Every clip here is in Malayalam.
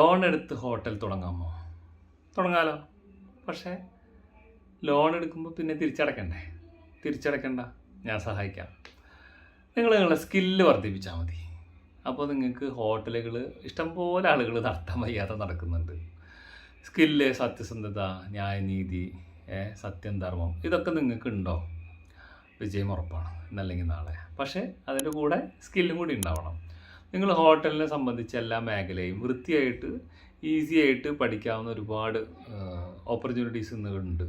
ലോൺ എടുത്ത് ഹോട്ടൽ തുടങ്ങാമോ? തുടങ്ങാലോ. പക്ഷേ ലോൺ എടുക്കുമ്പോൾ പിന്നെ തിരിച്ചടക്കണ്ടേ? തിരിച്ചടക്കണ്ട. ഞാൻ സഹായിക്കാം. നിങ്ങൾ നിങ്ങളുടെ സ്കില്ല് വർദ്ധിപ്പിച്ചാൽ മതി. അപ്പോൾ നിങ്ങൾക്ക് ഹോട്ടലുകൾ ഇഷ്ടംപോലെ ആളുകൾ നടത്താൻ വയ്യാതെ നടക്കുന്നുണ്ട്. സ്കില്ല് സത്യസന്ധത ന്യായനീതി സത്യം ധർമ്മം ഇതൊക്കെ നിങ്ങൾക്ക് ഉണ്ടോ വിജയം ഉറപ്പാണ്. ഇന്നല്ലെങ്കിൽ നാളെ. പക്ഷേ അതിന്റെ കൂടെ സ്കില്ലും കൂടി ഉണ്ടാവണം. നിങ്ങൾ ഹോട്ടലിനെ സംബന്ധിച്ച് എല്ലാ മേഖലയും വൃത്തിയായിട്ട് ഈസി ആയിട്ട് പഠിക്കാവുന്ന ഒരുപാട് ഓപ്പർച്യൂണിറ്റീസ് ഇന്നുണ്ട്.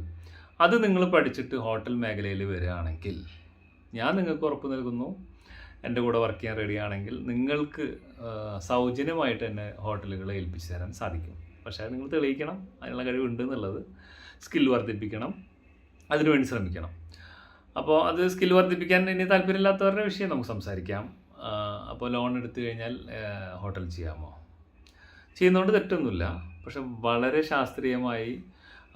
അത് നിങ്ങൾ പഠിച്ചിട്ട് ഹോട്ടൽ മേഖലയിൽ വരികയാണെങ്കിൽ ഞാൻ നിങ്ങൾക്ക് ഉറപ്പ് നൽകുന്നു. എന്റെ കൂടെ വർക്ക് ചെയ്യാൻ റെഡിയാണെങ്കിൽ നിങ്ങൾക്ക് സൗജന്യമായിട്ട് തന്നെ ഹോട്ടലുകളെ ഏൽപ്പിച്ചു തരാൻ സാധിക്കും. പക്ഷേ നിങ്ങൾ തെളിയിക്കണം. അതിനുള്ള കഴിവുണ്ട് എന്നുള്ളത് സ്കിൽ വർദ്ധിപ്പിക്കണം. അതിനുവേണ്ടി ശ്രമിക്കണം. അപ്പോൾ അത് സ്കിൽ വർദ്ധിപ്പിക്കാൻ ഇനി താല്പര്യമില്ലാത്തവരുടെ വിഷയം നമുക്ക് സംസാരിക്കാം. അപ്പോൾ ലോൺ എടുത്തു കഴിഞ്ഞാൽ ഹോട്ടൽ ചെയ്യാമോ? ചെയ്യുന്നതുകൊണ്ട് തെറ്റൊന്നുമില്ല. പക്ഷെ വളരെ ശാസ്ത്രീയമായി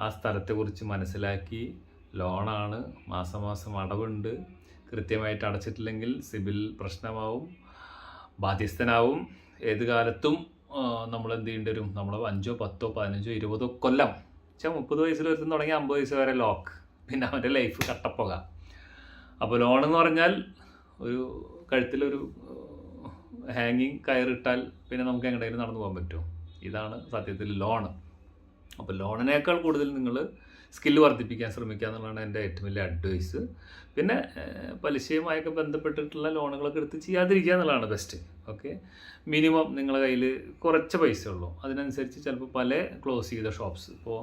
ആ സ്ഥലത്തെക്കുറിച്ച് മനസ്സിലാക്കി ലോണാണ് മാസം മാസം അടവുണ്ട്. കൃത്യമായിട്ട് അടച്ചിട്ടില്ലെങ്കിൽ സിബിൽ പ്രശ്നമാവും ബാധ്യസ്ഥനാവും. ഏത് കാലത്തും നമ്മൾ എന്ത് ചെയ്യേണ്ടി വരും? നമ്മൾ അഞ്ചോ പത്തോ പതിനഞ്ചോ ഇരുപതോ കൊല്ലം. വെച്ചാൽ മുപ്പത് വയസ്സിൽ ഒരുത്തും തുടങ്ങി അമ്പത് വയസ്സ് വരെ ലോക്ക് പിന്നെ അവന്റെ ലൈഫ് കട്ടപ്പോകാം. അപ്പോൾ ലോൺ എന്ന് പറഞ്ഞാൽ ഒരു കഴുത്തിലൊരു ഹാങ്ങിങ് കയറിട്ടാൽ പിന്നെ നമുക്ക് എങ്ങനെയെങ്കിലും നടന്നു പോകാൻ പറ്റുമോ? ഇതാണ് സത്യത്തിൽ ലോണ് അപ്പോൾ ലോണിനേക്കാൾ കൂടുതൽ നിങ്ങൾ സ്കില്ല് വർദ്ധിപ്പിക്കാൻ ശ്രമിക്കുക എന്നുള്ളതാണ് എന്റെ ഏറ്റവും വലിയ അഡ്വൈസ് പിന്നെ പലിശയുമായൊക്കെ ബന്ധപ്പെട്ടിട്ടുള്ള ലോണുകളൊക്കെ എടുത്ത് ചെയ്യാതിരിക്കുക എന്നുള്ളതാണ് ബെസ്റ്റ് ഓക്കെ മിനിമം നിങ്ങളുടെ കയ്യിൽ കുറച്ച് പൈസ ഉള്ളൂ അതിനനുസരിച്ച് ചിലപ്പോൾ പല ക്ലോസ് ചെയ്ത ഷോപ്സ് ഇപ്പോൾ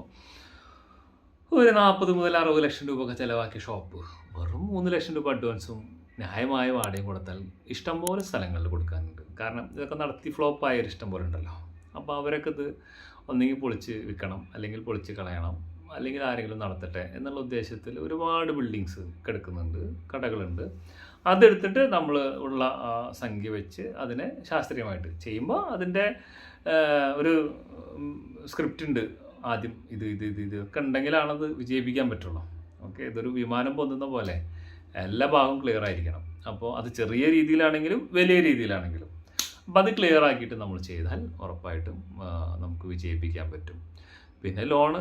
ഒരു നാൽപ്പത് മുതൽ അറുപത് ലക്ഷം രൂപ ഒക്കെ ചിലവാക്കിയ ഷോപ്പ് വെറും മൂന്ന് ലക്ഷം രൂപ അഡ്വാൻസും ന്യായമായ വാടകയും കൊടുത്താൽ ഇഷ്ടംപോലെ സ്ഥലങ്ങളിൽ കൊടുക്കാനുണ്ട്. കാരണം ഇതൊക്കെ നടത്തി ഫ്ലോപ്പ് ഒരു ഇഷ്ടം പോലെ ഉണ്ടല്ലോ. അപ്പോൾ അവരൊക്കെ ഇത് ഒന്നെങ്കിൽ പൊളിച്ച് വിൽക്കണം അല്ലെങ്കിൽ പൊളിച്ച് കളയണം അല്ലെങ്കിൽ ആരെങ്കിലും നടത്തട്ടെ എന്നുള്ള ഉദ്ദേശത്തിൽ ഒരുപാട് ബിൽഡിങ്സ് കിടക്കുന്നുണ്ട് കടകളുണ്ട്. അതെടുത്തിട്ട് നമ്മൾ ഉള്ള സംഖ്യ വെച്ച് അതിനെ ശാസ്ത്രീയമായിട്ട് ചെയ്യുമ്പോൾ അതിന്റെ ഒരു സ്ക്രിപ്റ്റ് ഉണ്ട്. ആദ്യം ഇത് ഇത് ഇത് ഇത് ഒക്കെ ഉണ്ടെങ്കിലാണത് വിജയിപ്പിക്കാൻ പറ്റുള്ളൂ. ഓക്കെ ഇതൊരു വിമാനം പൊന്തുന്ന പോലെ. എല്ലാ ഭാഗവും ക്ലിയർ ആയിരിക്കണം. അപ്പോൾ അത് ചെറിയ രീതിയിലാണെങ്കിലും വലിയ രീതിയിലാണെങ്കിലും. അപ്പം അത് ക്ലിയർ ആക്കിയിട്ട് നമ്മൾ ചെയ്താൽ ഉറപ്പായിട്ടും നമുക്ക് വിജയിപ്പിക്കാൻ പറ്റും. പിന്നെ ലോണ്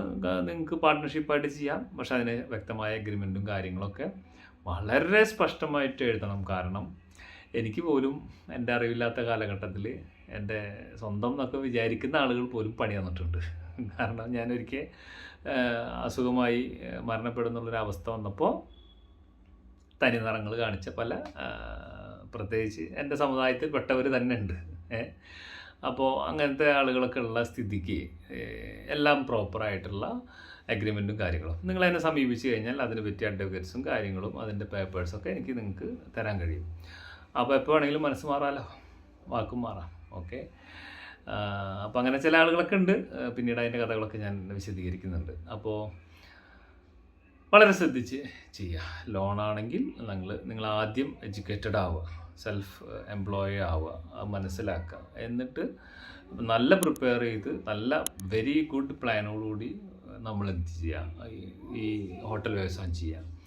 നിങ്ങൾക്ക് പാർട്ട്ണർഷിപ്പായിട്ട് ചെയ്യാം. പക്ഷെ അതിന് വ്യക്തമായ എഗ്രിമെന്റും കാര്യങ്ങളൊക്കെ വളരെ സ്പഷ്ടമായിട്ട് എഴുതണം. കാരണം എനിക്ക് പോലും എന്റെ അറിവില്ലാത്ത കാലഘട്ടത്തിൽ എന്റെ സ്വന്തം എന്നൊക്കെ വിചാരിക്കുന്ന ആളുകൾ പോലും പണി തന്നിട്ടുണ്ട്. കാരണം ഞാനൊരിക്കൽ അസുഖമായി മരണപ്പെടുന്നുള്ളൊരവസ്ഥ വന്നപ്പോൾ തനി നിറങ്ങൾ കാണിച്ച പല പ്രത്യേകിച്ച് എന്റെ സമുദായത്തിൽ പെട്ടവർ തന്നെ ഉണ്ട് അപ്പോൾ അങ്ങനത്തെ ആളുകളൊക്കെ ഉള്ള സ്ഥിതിക്ക് എല്ലാം പ്രോപ്പറായിട്ടുള്ള അഗ്രിമെന്റും കാര്യങ്ങളും. നിങ്ങൾ എന്നെ സമീപിച്ച് കഴിഞ്ഞാൽ അതിനെ പറ്റിയ അഡ്വക്കേറ്റ്സും കാര്യങ്ങളും അതിന്റെ പേപ്പേഴ്സൊക്കെ എനിക്ക് നിങ്ങൾക്ക് തരാൻ കഴിയും. അപ്പോൾ എപ്പോൾ വേണമെങ്കിലും മനസ്സ് മാറാമല്ലോ വാക്കും മാറാം. ഓക്കെ? അപ്പോൾ അങ്ങനെ ചില ആളുകളൊക്കെ ഉണ്ട്. പിന്നീട് അതിന്റെ കഥകളൊക്കെ ഞാൻ വിശദീകരിക്കുന്നുണ്ട്. അപ്പോൾ വളരെ ശ്രദ്ധിച്ച് ചെയ്യുക ലോണാണെങ്കിൽ നിങ്ങൾ നിങ്ങൾ ആദ്യം എഡ്യൂക്കേറ്റഡ് ആവുക സെൽഫ് എംപ്ലോയി ആവുക അത് മനസ്സിലാക്കുക. എന്നിട്ട് നല്ല പ്രിപ്പയർ ചെയ്ത് നല്ല വെരി ഗുഡ് പ്ലാനോടുകൂടി നമ്മൾ എന്ത് ചെയ്യാം? ഈ- ഈ ഹോട്ടൽ വ്യവസായം ചെയ്യാം.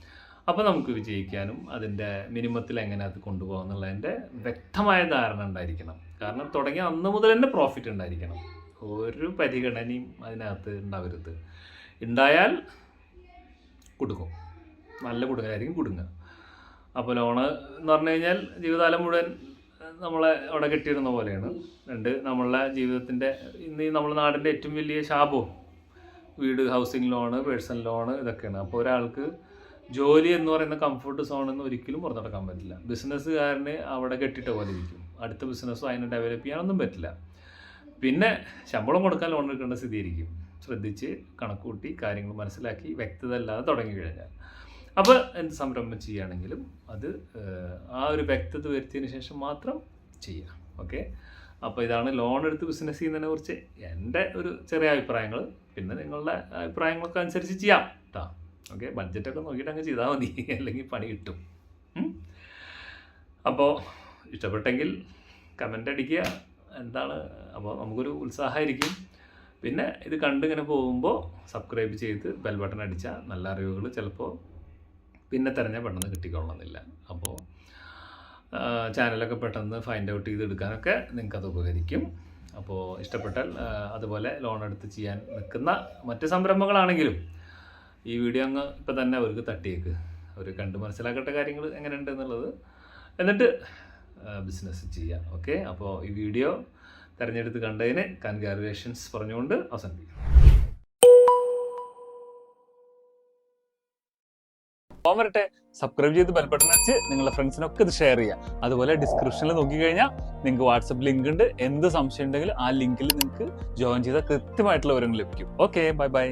അപ്പോൾ നമുക്ക് വിജയിക്കാനും അതിന്റെ മിനിമത്തിൽ എങ്ങനെ അത് കൊണ്ടുപോകാം എന്നുള്ളതിന്റെ വ്യക്തമായ ധാരണ ഉണ്ടായിരിക്കണം. കാരണം തുടങ്ങി അന്ന് മുതൽ തന്നെ പ്രോഫിറ്റ് ഉണ്ടായിരിക്കണം. ഒരു പരിഗണനയും അതിനകത്ത് ഉണ്ടാവരുത്. ഉണ്ടായാൽ കുടുങ്ങും നല്ല കുടുങ്ങലായിരിക്കും കുടുങ്ങുക. അപ്പോൾ ലോണ് എന്ന് പറഞ്ഞു കഴിഞ്ഞാൽ ജീവിതകാലം മുഴുവൻ നമ്മളെ അവിടെ കെട്ടിയിരുന്ന പോലെയാണ്. രണ്ട് നമ്മളെ ജീവിതത്തിന്റെ ഇന്ന് നമ്മുടെ നാടിന്റെ ഏറ്റവും വലിയ ശാപവും വീട് ഹൗസിംഗ് ലോണ് പേഴ്സണൽ ലോണ് ഇതൊക്കെയാണ്. അപ്പോൾ ഒരാൾക്ക് ജോലി എന്ന് പറയുന്ന കംഫർട്ട് സോൺ നിന്ന് ഒരിക്കലും പുറത്തെടുക്കാൻ പറ്റില്ല. ബിസിനസ്സുകാരന് അവിടെ കെട്ടിട്ട പോലെ ഇരിക്കും. അടുത്ത ബിസിനസ്സോ അതിനെ ഡെവലപ്പ് ചെയ്യാനൊന്നും പറ്റില്ല. പിന്നെ ശമ്പളം കൊടുക്കാൻ ലോൺ എടുക്കേണ്ട സ്ഥിതിയായിരിക്കും ശ്രദ്ധിച്ച് കണക്കൂട്ടി കാര്യങ്ങൾ മനസ്സിലാക്കി വ്യക്തത അല്ലാതെ തുടങ്ങി കഴിഞ്ഞാൽ അപ്പോൾ എന്ത് സംരംഭം ചെയ്യുകയാണെങ്കിലും അത് ആ ഒരു വ്യക്തത വരുത്തിയതിന് ശേഷം മാത്രം ചെയ്യുക. ഓക്കെ? അപ്പോൾ ഇതാണ് ലോൺ എടുത്ത് ബിസിനസ് ചെയ്യുന്നതിനെ കുറിച്ച് എന്റെ ഒരു ചെറിയ അഭിപ്രായങ്ങൾ. പിന്നെ നിങ്ങളുടെ അഭിപ്രായങ്ങളൊക്കെ അനുസരിച്ച് ചെയ്യാം കേട്ടോ ഓക്കെ? ബഡ്ജറ്റൊക്കെ നോക്കിയിട്ട് അങ്ങ് ചെയ്താൽ മതി. അല്ലെങ്കിൽ പണി കിട്ടും. അപ്പോൾ ഇഷ്ടപ്പെട്ടെങ്കിൽ കമന്റ് അടിക്കുക. എന്താണ്? അപ്പോൾ നമുക്കൊരു ഉത്സാഹമായിരിക്കും. പിന്നെ ഇത് കണ്ടിങ്ങനെ പോകുമ്പോൾ സബ്സ്ക്രൈബ് ചെയ്ത് ബെൽ ബട്ടൺ അടിച്ചാൽ നല്ല അറിവുകൾ ചിലപ്പോൾ പിന്നെ തിരഞ്ഞ പെട്ടെന്ന് കിട്ടിക്കൊള്ളണമെന്നില്ല. അപ്പോൾ ചാനലൊക്കെ പെട്ടെന്ന് ഫൈൻഡ് ഔട്ട് ചെയ്തെടുക്കാനൊക്കെ നിങ്ങൾക്ക് നിങ്ങൾക്കത് ഉപകരിക്കും. അപ്പോൾ ഇഷ്ടപ്പെട്ടാൽ അതുപോലെ ലോൺ എടുത്ത് ചെയ്യാൻ നിൽക്കുന്ന മറ്റ് സംരംഭങ്ങളാണെങ്കിലും ഈ വീഡിയോ അങ്ങ് ഇപ്പം തന്നെ അവർക്ക് തട്ടിയേക്ക്. അവർ കണ്ട് മനസ്സിലാക്കേണ്ട കാര്യങ്ങൾ എങ്ങനെയുണ്ട് എന്നുള്ളത്. എന്നിട്ട് ബിസിനസ് ചെയ്യാം. ഓക്കെ അപ്പോൾ ഈ വീഡിയോ തിരഞ്ഞെടുത്ത് കണ്ടതിന് കൺഗ്രാജുലേഷൻസ് പറഞ്ഞുകൊണ്ട് അവസാനിപ്പിക്കും പോകാൻ വരട്ടെ. സബ്സ്ക്രൈബ് ചെയ്ത് ബെൽബട്ടൺ വെച്ച് നിങ്ങളുടെ ഫ്രണ്ട്സിനൊക്കെ ഇത് ഷെയർ ചെയ്യുക അതുപോലെ ഡിസ്ക്രിപ്ഷനിൽ നോക്കിക്കഴിഞ്ഞാൽ നിങ്ങൾക്ക് വാട്സപ്പ് ലിങ്ക് ഉണ്ട്. എന്ത് സംശയം ഉണ്ടെങ്കിലും ആ ലിങ്കിൽ നിങ്ങൾക്ക് ജോയിൻ ചെയ്താൽ കൃത്യമായിട്ടുള്ള വിവരങ്ങൾ ലഭിക്കും. Okay bye bye